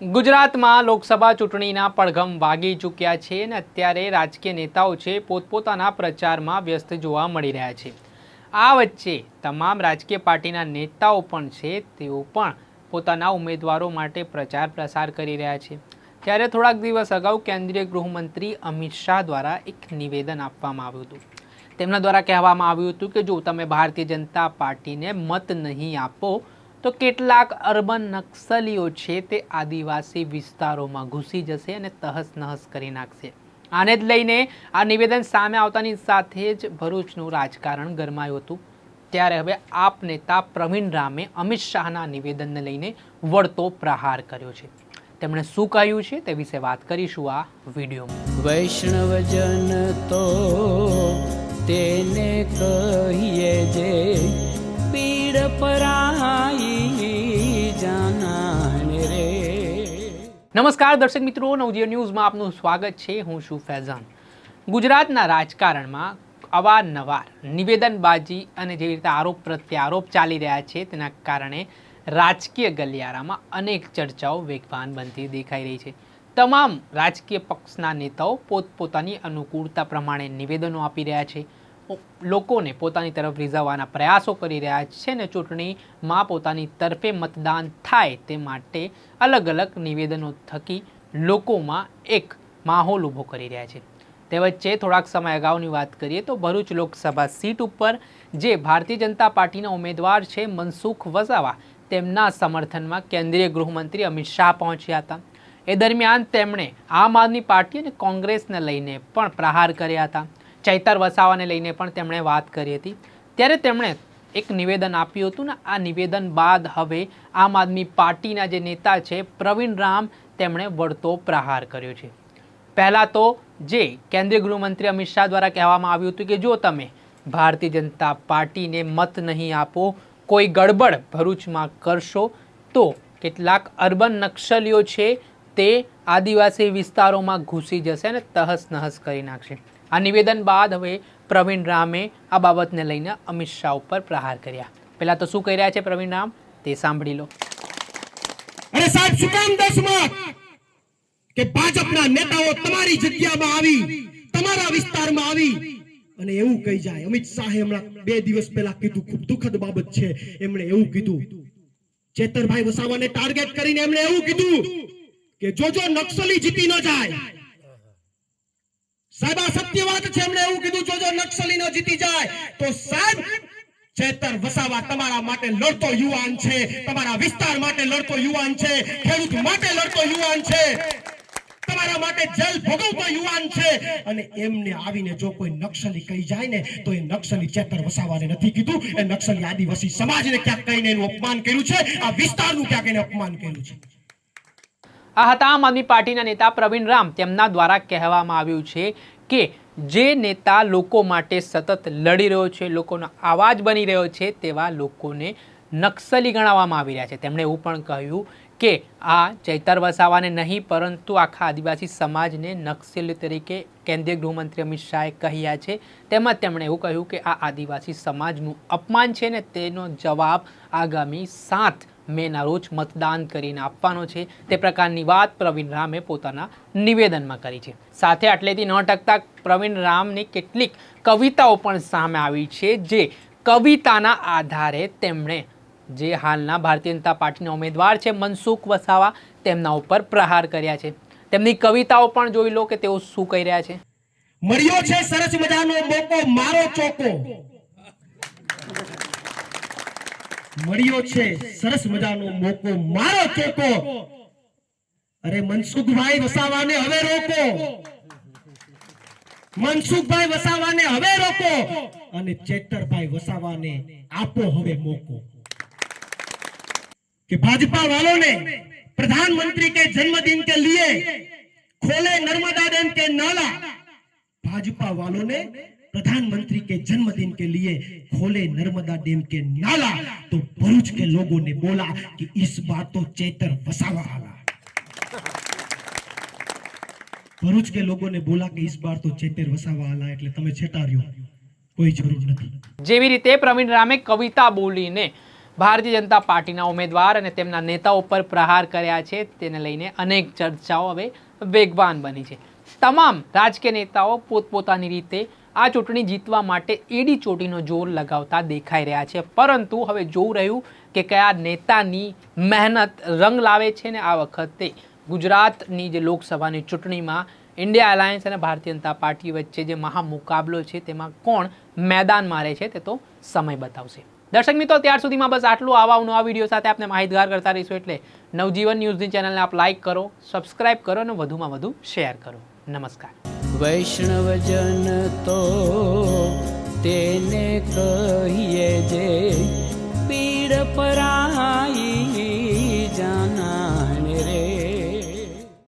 ગુજરાતમાં લોકસભા ચૂંટણીના પડઘમ વાગી ચૂક્યા છે અને અત્યારે રાજકીય નેતાઓ છે પોતપોતાના પ્રચારમાં વ્યસ્ત જોવા મળી રહ્યા છે. આ વચ્ચે તમામ રાજકીય પાર્ટીના નેતાઓ પણ છે, તેઓ પણ પોતાના ઉમેદવારો માટે પ્રચાર પ્રસાર કરી રહ્યા છે. ત્યારે થોડાક દિવસ અગાઉ કેન્દ્રીય ગૃહમંત્રી અમિત શાહ દ્વારા એક નિવેદન આપવામાં આવ્યું હતું. તેમના દ્વારા કહેવામાં આવ્યું હતું કે જો તમે ભારતીય જનતા પાર્ટીને મત નહીં આપો તો કેટલાક અર્બન નક્સલીઓ છે તે આદિવાસી વિસ્તારોમાં ઘૂસી જશે અને તહસ નહસ કરી નાખશે. આને જ લઈને આ નિવેદન સામે આવતાની સાથે જ ભરૂચનું રાજકારણ ગરમાયું હતું. ત્યારે હવે આપ નેતા પ્રવીણ રામે અમિત શાહના નિવેદનને લઈને વળતો પ્રહાર કર્યો છે. તેમણે શું કહ્યું છે તે વિશે વાત કરીશું આ વિડીયોમાં. વૈષ્ણવજન તો તેને કહીએ જે નમસ્કાર દર્શક મિત્રો, નવજીવન ન્યૂઝમાં આપનું સ્વાગત છે. હું છું ફૈઝાન. ગુજરાતના રાજકારણમાં અવારનવાર નિવેદનબાજી અને જેવી રીતે આરોપ પ્રત્યારોપ ચાલી રહ્યા છે, તેના કારણે રાજકીય ગલિયારામાં અનેક ચર્ચાઓ વેગવાન બનતી દેખાઈ રહી છે. તમામ રાજકીય પક્ષના નેતાઓ પોતપોતાની અનુકૂળતા પ્રમાણે નિવેદનો આપી રહ્યા છે. લોકોને પોતાની તરફ રીઝવવાના પ્રયાસો કરી રહ્યા છે ને ચૂંટણીમાં પોતાની તરફે મતદાન થાય તે માટે અલગ અલગ નિવેદનો થકી લોકોમાં એક માહોલ ઊભો કરી રહ્યા છે. તે વચ્ચે થોડાક સમય અગાઉની વાત કરીએ તો ભરૂચ લોકસભા સીટ ઉપર જે ભારતીય જનતા પાર્ટીના ઉમેદવાર છે મનસુખ વસાવા, તેમના સમર્થનમાં કેન્દ્રીય ગૃહમંત્રી અમિત શાહ પહોંચ્યા હતા. એ દરમિયાન તેમણે આમ આદમી પાર્ટી અને કોંગ્રેસને લઈને પણ પ્રહાર કર્યા હતા. ચૈતર વસાવાને લઈને પણ તેમણે વાત કરી હતી. ત્યારે તેમણે એક નિવેદન આપ્યું હતું ને, આ નિવેદન બાદ હવે આમ આદમી પાર્ટીના જે નેતા છે, પ્રવીણ રામ, તેમણે વળતો પ્રહાર કર્યો છે. પહેલાં તો જે કેન્દ્રીય ગૃહમંત્રી અમિત શાહ દ્વારા કહેવામાં આવ્યું હતું કે, જો તમે ભારતીય જનતા પાર્ટીને મત નહીં આપો, કોઈ ગડબડ ભરૂચમાં કરશો, તો કેટલાક અર્બન નક્સલીઓ છે તે આદિવાસી વિસ્તારોમાં ઘૂસી જશે અને તહસ નહસ કરી નાખશે. આ નિવેદન બાદ હવે પ્રવીણ રામે આ બાબતને લઈને અમિત શાહ ઉપર પ્રહાર કર્યા. પહેલાં તો શું કહી રહ્યા છે પ્રવીણ રામ? તે સાંભળી લો. કે ભાજપના નેતાઓ તમારી જગ્યામાં આવી, તમારા વિસ્તારમાં આવી. અને એવું કહી જાય. અમિત શાહે હમણાં બે દિવસ પહેલા કીધું, ખૂબ દુઃખદ બાબત છે. એમણે એવું કીધું. ચેતરભાઈ વસાવાને ટાર્ગેટ કરીને એમણે એવું કીધું કે જોજો નક્સલી જીતી ન જાય. સાહેબ, આ સત્ય વાત છે. એમણે એવું કીધું જોજો નક્સલી જીતી જાય, તો સાહેબ, ચેતર વસાવા તમારા માટે લડતો યુવાન છે. તમારા વિસ્તાર માટે લડતો યુવાન છે. ખેડૂત માટે લડતો યુવાન છે. તમારા માટે જેલ ભોગવતો યુવાન છે. અને એમને આવીને જો કોઈ નક્સલી કહી જાય ને, તો એ નક્સલી ચેતર વસાવાને નથી કીધું. એ નક્સલી આદિવાસી સમાજને ક્યાંક કહીને એનું અપમાન કર્યું છે. આ વિસ્તારનું ક્યાંક એને અપમાન કર્યું છે. આ હતા આમ આદમી પાર્ટીના નેતા પ્રવીણ રામ. તેમના દ્વારા કહેવામાં આવ્યું છે કે જે નેતા લોકો માટે સતત લડી રહ્યો છે, લોકોનો અવાજ બની રહ્યો છે, તેવા લોકોને નક્સલી ગણાવવામાં આવી રહ્યા છે. તેમણે એવું પણ કહ્યું કે આ ચૈતર વસાવાને નહીં, પરંતુ આખા આદિવાસી સમાજને નક્સલી તરીકે કેન્દ્રીય ગૃહમંત્રી અમિત શાહે કહ્યા છે. તેમજ તેમણે એવું કહ્યું કે આ આદિવાસી સમાજનું અપમાન છે ને તેનો જવાબ આગામી સાત મેના રોજ મતદાન કરીને આપવાનો છે. તે પ્રકારની વાત પ્રવીણ રામે પોતાના નિવેદનમાં કરી છે. સાથે આટલેથી ન ટકતા પ્રવીણ રામની કેટલીક કવિતાઓ પણ સામે આવી છે જે કવિતાના આધારે તેમણે જે હાલના ભારતીય જનતા પાર્ટીના ઉમેદવાર છે મનસુખ વસાવા તેમના ઉપર પ્રહાર કર્યા છે. તેમની કવિતાઓ પણ જોઈ લો કે તેઓ શું કહી રહ્યા છે. મળ્યો છે સરસ મજાનો મોકો, મારો ચોકો. મળ્યો છે સરસ મજાનો મોકો મારો ચોકો અરે મનસુખભાઈ વસાવાને હવે રોકો મનસુખભાઈ વસાવાને હવે રોકો અને ચેતરભાઈ વસાવાને આપો હવે મોકો कि भाजपा वालों ने प्रधानमंत्री के जन्मदिन के लिए खोले नर्मदा डैम के नाला भाजपा वालों ने प्रधानमंत्री के जन्मदिन के लिए खोले नर्मदा डैम के नाला तो भरूच के लोगों ने बोला कि इस बार तो चेतर वसावा आला ભરૂચ કે લોકો ને બોલા કે इस बार तो चेतर वसावा आला એટલે તમે છેટાર્યો કોઈ જરૂર નથી જેવી રીતે પ્રવીણ રામે કવિતા બોલીને ભારતીય જનતા પાર્ટીના ઉમેદવાર અને તેમના નેતાઓ પર પ્રહાર કર્યા છે તેને લઈને અનેક ચર્ચાઓ હવે વેગવાન બની છે તમામ રાજકીય નેતાઓ પોતપોતાની રીતે આ ચૂંટણી જીતવા માટે એડી ચોટીનો જોર લગાવતા દેખાઈ રહ્યા છે. પરંતુ હવે જોવું રહ્યું કે કયા નેતાની મહેનત રંગ લાવે છે ને આ વખતે ગુજરાતની જે લોકસભાની ચૂંટણીમાં ઇન્ડિયા અલાયન્સ અને ભારતીય જનતા પાર્ટી વચ્ચે જે મહામુકાબલો છે તેમાં કોણ મેદાન મારે છે તે તો સમય બતાવશે. દર્શક મિત્રો, ત્યાર સુધીમાં બસ આટલું. આવા નવા વીડિયો સાથે આપણે માહિતગાર કરતા રહીશું એટલે નવજીવન ન્યૂઝની ચેનલને આપ લાઇક કરો સબસ્ક્રાઇબ કરો અને વધુમાં વધુ શેર કરો. નમસ્કાર. વૈષ્ણવજન તો તેને કહીએ જે